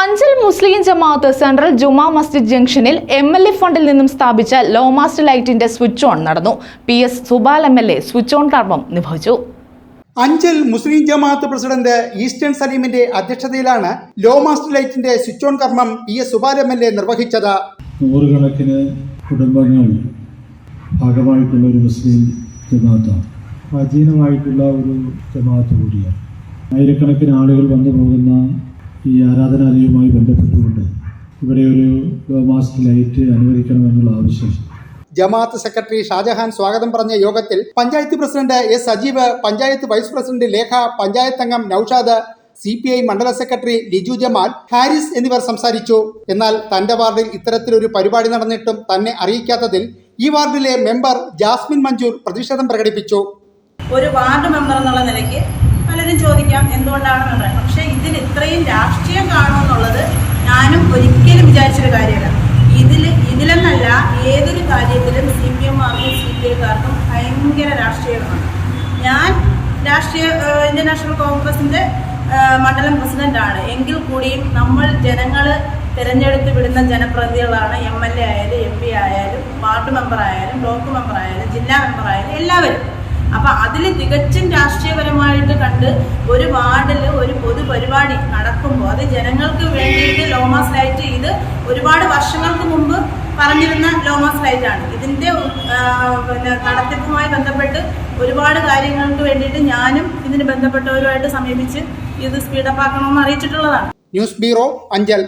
അഞ്ചൽ മുസ്ലിം ജമാഅത്ത് central Juma Masjid ജംഗ്ഷനിൽ M L A ഫണ്ടിൽ നിന്നും സ്ഥാപിച്ച ലോമാസ്റ്റ് ലൈറ്റിന്റെ സ്വിച്ച് ഓൺ നടന്നു. P S Supal M L A switch on കർമ്മം നിർവഹിച്ചു അഞ്ചൽ മുസ്ലിം ജമാഅത്ത് പ്രസിഡന്റ് ഈസ്റ്റേൺ സലീമിന്റെ അധ്യക്ഷതയിലാണ് ലോമാസ്റ്റ് ലൈറ്റിന്റെ സ്വിച്ച് ഓൺ കർമ്മം P S Supal M L A നിർവഹിച്ചത്. നൂറുകണക്കിന് കുടുംബങ്ങൾ ഭാഗമായിട്ടുള്ള ഒരു മുസ്ലിം ജമാഅത്താണ്. പ്രാചീനമായിട്ടുള്ള ഒരു ജമാഅത്ത് കൂടിയാണ്. ആയിരക്കണക്കിന് ആളുകൾ വന്നു പോകുന്ന ഈ ബന്ധപ്പെട്ടുകൊണ്ട് ഇവിടെ ഒരു മാസ്ക് ലൈറ്റ് അനുവദിക്കണമെന്നുള്ള ആവശ്യം. ജമാഅത്ത് സെക്രട്ടറി ഷാജഹാൻ സ്വാഗതം പറഞ്ഞ യോഗത്തിൽ panchayat president S Sajeev panchayat vice president Lekha panchayat അംഗം നൌഷാദ് സി പി ഐ മണ്ഡല സെക്രട്ടറി ലിജു ജമാൽ ഹാരിസ് എന്നിവർ സംസാരിച്ചു. എന്നാൽ തന്റെ വാർഡിൽ ഇത്തരത്തിലൊരു പരിപാടി നടന്നിട്ടും തന്നെ അറിയിക്കാത്തതിൽ ഈ വാർഡിലെ മെമ്പർ ജാസ്മിൻ മഞ്ജൂർ പ്രതിഷേധം പ്രകടിപ്പിച്ചു. ഒരു വാർഡ് മെമ്പർ എന്നുള്ള നിലയ്ക്ക് പലരും ചോദിക്കാം എന്തുകൊണ്ടാണ് മെമ്പർ പക്ഷേ ഇതിൽ ഇത്രയും രാഷ്ട്രീയം ഞാനും ഒരിക്കലും വിചാരിച്ചൊരു കാര്യമല്ല. ഇതിൽ ഇതിലെന്നല്ല ഏതൊരു കാര്യത്തിലും സി പി എമ്മാർക്കും സി പി ഐക്കാർക്കും ഭയങ്കര രാഷ്ട്രീയമാണ്. ഞാൻ രാഷ്ട്രീയ ഇന്ത്യൻ നാഷണൽ കോൺഗ്രസിന്റെ മണ്ഡലം പ്രസിഡന്റാണ്. എങ്കിൽ കൂടിയും നമ്മൾ ജനങ്ങൾ തിരഞ്ഞെടുത്ത് വിടുന്ന ജനപ്രതിനിധികളാണ് എം എൽ എ ആയാലും എം പി ആയാലും വാർഡ് മെമ്പർ ആയാലും ബ്ലോക്ക് മെമ്പർ ആയാലും ജില്ലാ മെമ്പർ ആയാലും എല്ലാവരും. അപ്പം അതിൽ തികച്ചും രാഷ്ട്രീയപരമായിട്ട് കണ്ട് ഒരു വാർഡിൽ ഒരു പൊതുപരിപാടി നടക്കുമ്പോൾ അത് ജനങ്ങൾക്ക് വേണ്ടിയിട്ട് ലോമാസ് ലൈറ്റ് ഇത് ഒരുപാട് വർഷങ്ങൾക്ക് മുമ്പ് പറഞ്ഞിരുന്ന ലോമാസ് ലൈറ്റ് ആണ്. ഇതിന്റെ പിന്നെ നടത്തിപ്പുമായി ബന്ധപ്പെട്ട് ഒരുപാട് കാര്യങ്ങൾക്ക് വേണ്ടിയിട്ട് ഞാനും ഇതിന് ബന്ധപ്പെട്ടവരുമായിട്ട് സമീപിച്ച് ഇത് സ്പീഡപ്പ് ആക്കണമെന്ന് അറിയിച്ചിട്ടുള്ളതാണ്. News bureau Anchal.